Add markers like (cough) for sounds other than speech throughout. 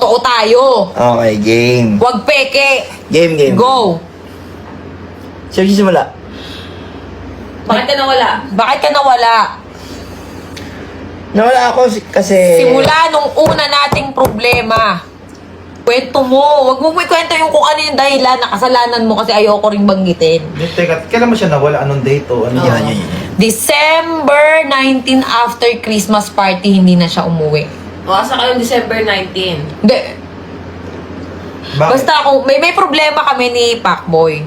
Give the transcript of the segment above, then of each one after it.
totoo tayo. Okay, game. Huwag peke. Game, game. Go. Sir, simula. Bakit ka nawala? Bakit ka nawala? Nawala ako si- kasi... Simula nung una nating problema. Kwento mo. Huwag mo kwento yung kung ano yung dahilan na kasalanan mo kasi ayoko ring banggitin. Hindi, Teka, kailan mo siya nawala? Anong date o ano? Yan, yan, yan. December 19 after Christmas party, hindi na siya umuwi. O, asa kayong December 19? Hindi. Bakit? Basta kung may may problema kami ni Pacboy.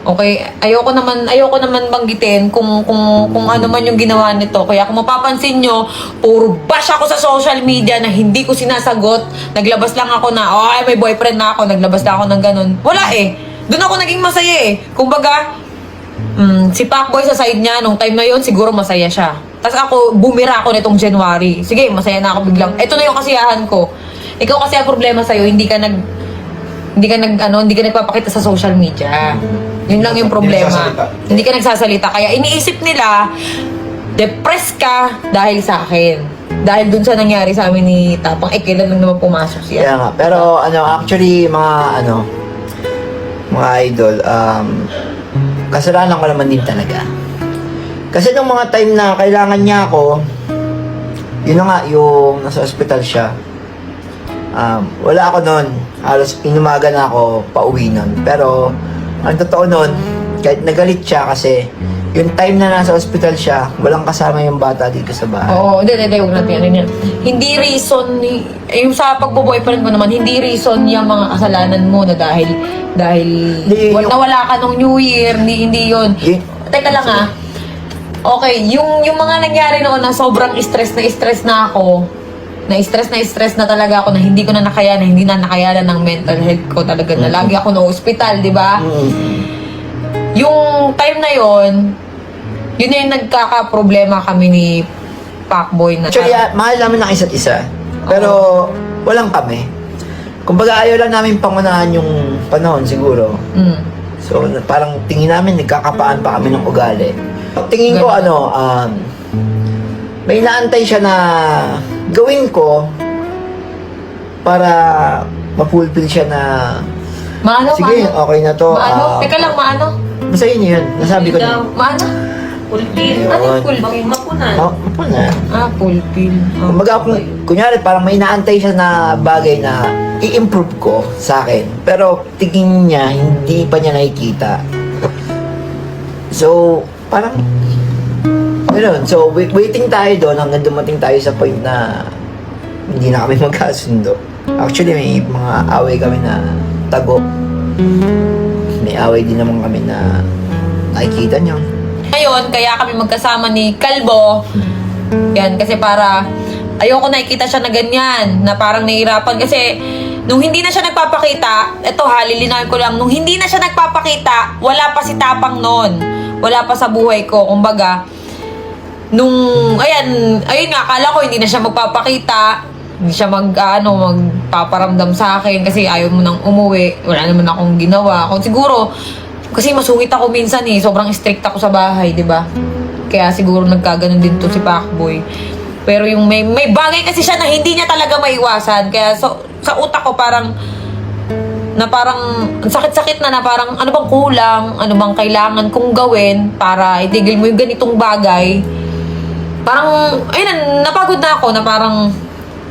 Okay, ayoko naman ayoko naman banggitin kung kung kung ano man yung ginawa nito. Kaya kung mapapansin nyo, puro bash ako sa social media na hindi ko sinasagot. Naglabas lang ako na, oh, ay, may boyfriend na ako. Naglabas lang ako ng ganun. Wala eh. Doon ako naging masaya eh. Kumbaga, mm, si Pacboy sa side niya, nung time na yon siguro masaya siya. Tapos ako, bumira ako nitong January. Sige, masaya na ako biglang. Ito na yung kasiyahan ko. Ikaw kasi ang problema sa'yo, hindi ka nag hindi ka nag ano, hindi ka nagpapakita sa social media. Yun lang yung problema. Hindi ka nagsasalita. Kaya iniisip nila, depressed ka dahil sa akin. Dahil dun sa nangyari sa amin ni Tapang, eh, kailan lang naman pumasok siya. Kaya nga. Pero ano, actually, mga ano, mga idol, um, kasalanan ko naman din talaga. Kasi nung mga time na kailangan niya ako, yun na nga, yung nasa ospital siya. Um, wala ako noon. Halos inumaga na ako pauwi noon. Pero, ang totoo noon, kahit nagalit siya kasi yung time na nasa ospital siya, walang kasama yung bata dito sa bahay. Oo, hindi, hindi, huwag natin ano yan. Hindi reason, ni- eh, yung sa pagbo-boyfriend ko naman, hindi reason yung mga kasalanan mo na dahil, dahil, Hindi, yung- nawala ka nung New Year, hindi, hindi yun. Y- Teka lang ah. Okay, yung, yung mga nangyari noon na sobrang stress na stress na ako, na stress na stress na talaga ako na hindi ko na nakayanan, hindi na nakayanan ng mental health ko talaga na lagi ako na ospital, di ba? Mm. Yung time na yon yun na yung nagkaka-problema kami ni Pacboy na Actually, ah, mahal namin ng isa't isa. Pero, walang kami. Kumbaga, ayaw lang namin pangunahan yung panahon siguro. Mm. So, na- parang tingin namin, nagkakapaan pa kami ng ugali. Tingin ko, ano, um, may naantay siya na gawin ko para mapulpil siya na Maano, sige, maano? okay na to. Maano? ah, Teka lang, maano? basta yun yun. Nasabi ko na. Maano? Ulpil. Yun. Ano yung pin? Mapunan. Ma- mapo na. Ah, full pin. Ah. Kumbaga, kung, kunyari, parang may naantay siya na bagay na i-improve ko sa akin. Pero tingin niya, hindi pa niya nakikita. So, parang, gano'n. So, wait, waiting tayo doon hanggang dumating tayo sa point na hindi na kami (laughs) magkasundo. Actually, may mga away kami na tago. May away din naman kami na nakikita niyo. Ngayon, kaya kami magkasama ni Kalbo. Yan, kasi para ayoko nakikita siya na ganyan, na parang nahihirapan. Kasi nung hindi na siya nagpapakita, eto ha, lilinawin ko lang, nung hindi na siya nagpapakita, wala pa si Tapang noon. Wala pa sa buhay ko. Kumbaga, nung, ayan, ayun nga, akala ko hindi na siya magpapakita. Hindi siya mag, ano, magpaparamdam sa akin kasi ayaw mo nang umuwi. Wala naman akong ginawa. Kung siguro, kasi masungit ako minsan eh. Sobrang strict ako sa bahay, di ba? Kaya siguro nagkaganon din to si Pacboy. Pero yung may, may bagay kasi siya na hindi niya talaga maiwasan. Kaya so, sa utak ko parang na parang ang sakit-sakit na na parang ano bang kulang, ano bang kailangan kong gawin para itigil mo yung ganitong bagay. Parang, ayun na, napagod na ako na parang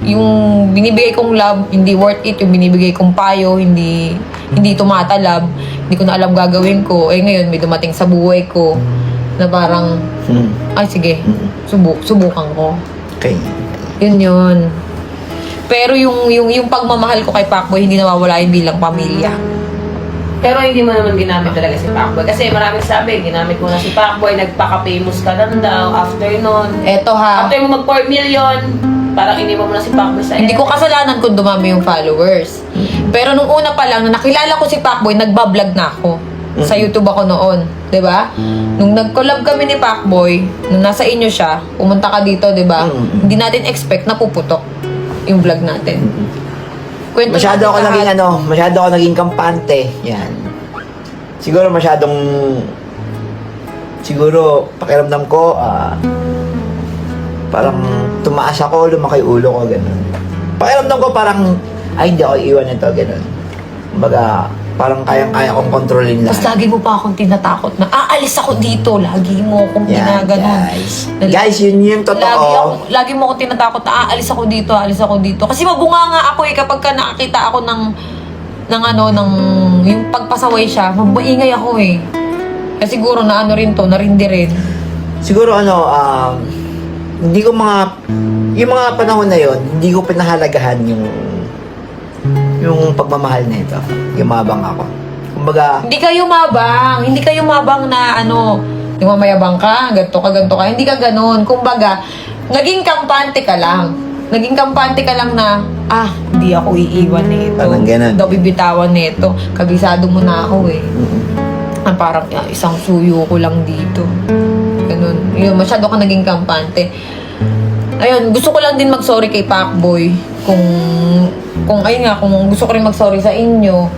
yung binibigay kong love, hindi worth it. Yung binibigay kong payo, hindi hindi tumatalab. Hindi ko na alam gagawin ko. Eh ngayon, may dumating sa buhay ko na parang, Hmm. ay sige, subu subukan ko. Okay. Yun yun. Pero yung, yung, yung pagmamahal ko kay Pacboy, hindi nawawala yun bilang pamilya. Pero hindi mo naman ginamit talaga si Pacboy. Kasi maraming sabi, ginamit mo na si Pacboy, nagpaka-famous ka lang daw. After nun, Eto ha, after mo mag 4 million, parang iniwan mo na si Pacboy sa hindi ko kasalanan kung dumami yung followers. Pero nung una pa lang, nung nakilala ko si Pacboy, nagbablog na ako. Sa YouTube ako noon, 'di ba? Nung nag-collab kami ni Pacboy, nung nasa inyo siya, pumunta ka dito, 'di ba? Mm. Hindi natin expect na puputok yung vlog natin. Kwento Masyado natin ako lahat. naging ano, masyado ako naging kampante. Yan. Siguro masyadong siguro pakiramdam ko ah parang tumaas ako, lumaki ulo ko ganun. Pakiramdam ko parang ay hindi ako iiwan nito, ganun. Kumbaga, parang kayang-kaya kong kontrolin lahat. lagi mo pa akong tinatakot na, aalis ako dito. Lagi mo akong Yan, ginaganon. guys. Guys, yun yung Lagi, ako, totoo. lagi mo ako tinatakot na aalis ako dito, aalis ako dito. Kasi mabunga nga ako eh kapag ka nakakita ako ng ng ano, ng yung pagpasaway siya, mabaingay ako eh. Kasi siguro na ano rin to, narindi rin. Siguro ano, um, hindi ko mga, yung mga panahon na yon hindi ko pinahalagahan yung, yung pagmamahal na ito. Yumabang ako. Kumbaga, Hindi ka yumabang, hindi ka yumabang na ano, yung mamayabang ka, ganto ka, ganto ka. Hindi ka ganun. Kumbaga, naging kampante ka lang. Naging kampante ka lang na, ah, hindi ako iiwan nito. Parang ganun. Daw bibitawan nito. Kabisado mo na ako eh. Ah, parang ah, isang suyo ko lang dito. Ganun. Yun, masyado ka naging kampante. Ayun, gusto ko lang din mag-sorry kay Pacboy. Kung, kung ayun nga, kung gusto ko rin mag-sorry sa inyo.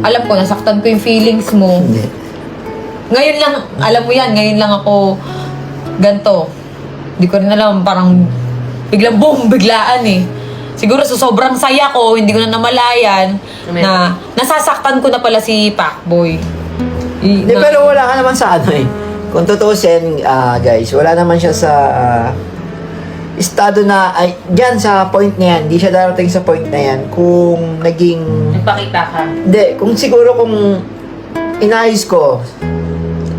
Alam ko, nasaktan ko yung feelings mo. hindi. Ngayon lang, alam mo yan, ngayon lang ako ganto. Hindi ko rin alam, parang biglang boom, biglaan eh. Siguro sa sobrang saya ko, hindi ko na namalayan na nasasaktan ko na pala si Pacboy. I- Hindi, na- pero wala ka naman sa ano eh. Kung tutusin, ah, guys, wala naman siya sa ah, estado na, ay, dyan sa point na yan, hindi siya darating sa point na yan kung naging Nagpakita ka. Hindi, kung siguro kung inayos ko,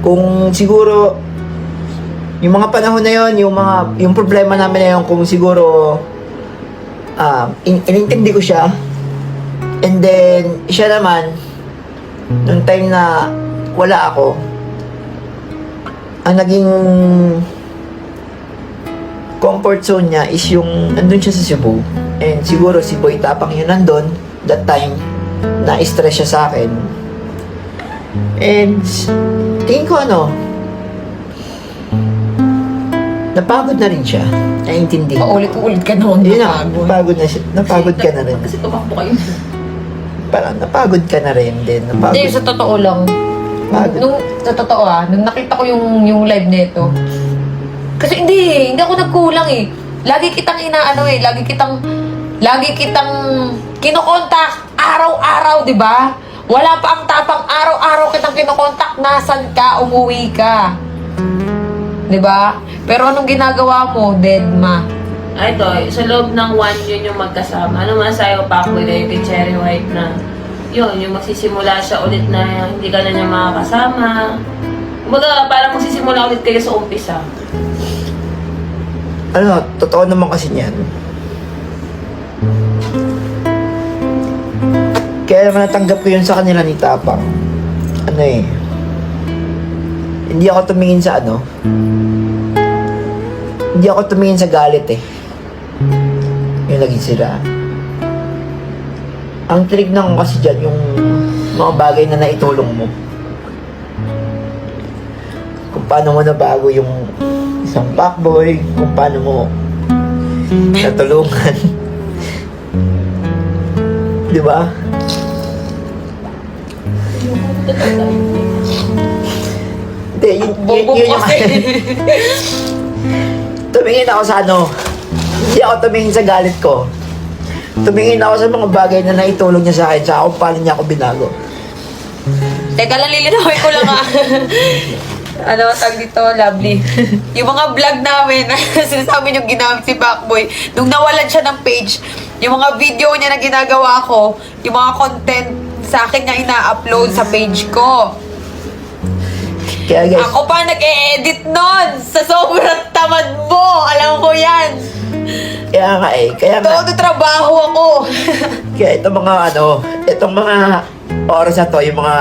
kung siguro yung mga panahon na yon, yung mga yung problema namin na yon, kung siguro um, in, inintindi ko siya, and then siya naman, nung time na wala ako, ang naging comfort zone niya is yung nandun siya sa Cebu. And siguro si Boy Tapang yun nandun, that time, na-stress siya sa akin. And tingin ko ano, napagod na rin siya. Naintindi. Paulit-ulit ka naman Yun na, napagod. napagod na siya. Napagod ka na rin. Kasi tumakbo kayo. Parang napagod ka na rin din. Napagod. Hindi, sa totoo lang. Pagod. Nung, sa totoo ah, nung nakita ko yung, yung live nito, kasi hindi, hindi ako nagkulang eh. Lagi kitang inaano eh, lagi kitang, lagi kitang kinokontak araw-araw, di ba? Wala pa ang tapang araw-araw kitang kinokontak, nasan ka, umuwi ka. Di ba? Pero anong ginagawa mo, deadma? Ay, ito, sa loob ng one yun yung magkasama. Ano man sa'yo, Pacboy, na yung kay Cherry White na, yun, yung magsisimula siya ulit na hindi ka na niya makakasama. Kumbaga, parang magsisimula ulit kayo sa umpisa. Ano, totoo naman kasi niyan. Kaya naman natanggap ko yun sa kanila ni Tapang. Ano eh. Hindi ako tumingin sa ano. Hindi ako tumingin sa galit eh. Yung naging sila. Ang tinignan ko kasi dyan yung mga bagay na naitulong mo. Kung paano mo nabago yung isang backboy, kung paano mo natulungan. Di ba? Hindi, yun, yun, yun yung... (laughs) tumingin ako sa ano. Hindi ako tumingin sa galit ko. Tumingin ako sa mga bagay na naitulong niya sa akin, sa kung paano niya ako binago. Teka lang, lilinawin ko lang ah. (laughs) ano, tag dito, lovely. (laughs) yung mga vlog namin, (laughs) sinasabi yung ginamit si Backboy, nung nawalan siya ng page, yung mga video niya na ginagawa ko, yung mga content sa akin niya ina-upload sa page ko. Kaya guys, Ako pa nag-e-edit nun sa sobrang tamad mo. Alam ko yan. kaya nga eh, kaya nga, Todo trabaho ako. (laughs) kaya itong mga ano, itong mga oras na to, yung mga,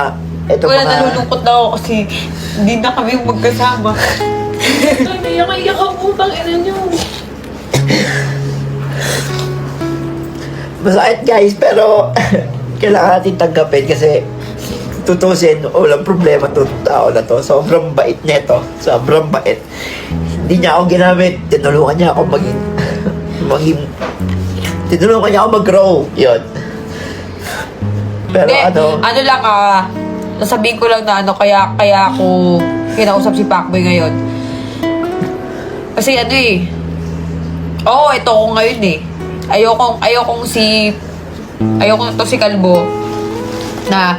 itong Wala, mga, nalulungkot na ako kasi hindi na kami magkasama. Ito, naiyak-iyak ako, bang ina niyo. masakit guys, pero (laughs) kailangan natin tanggapin kasi tutusin, walang problema to tao na to. Sobrang bait nito. Sobrang bait. Hindi niya ako ginamit. Tinulungan niya ako maging, (laughs) maging, tinulungan niya ako mag-grow. Yun. Pero Hindi, ano, ano lang ah, nasabihin ko lang na ano, kaya, kaya ako kinausap si Pacboy ngayon. Kasi ano eh, oo, ito ko ngayon eh. Ayokong, ayokong si ayoko na to si Kalbo na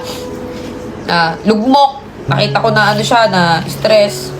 na lugmok. Nakita ko na ano siya, na stress.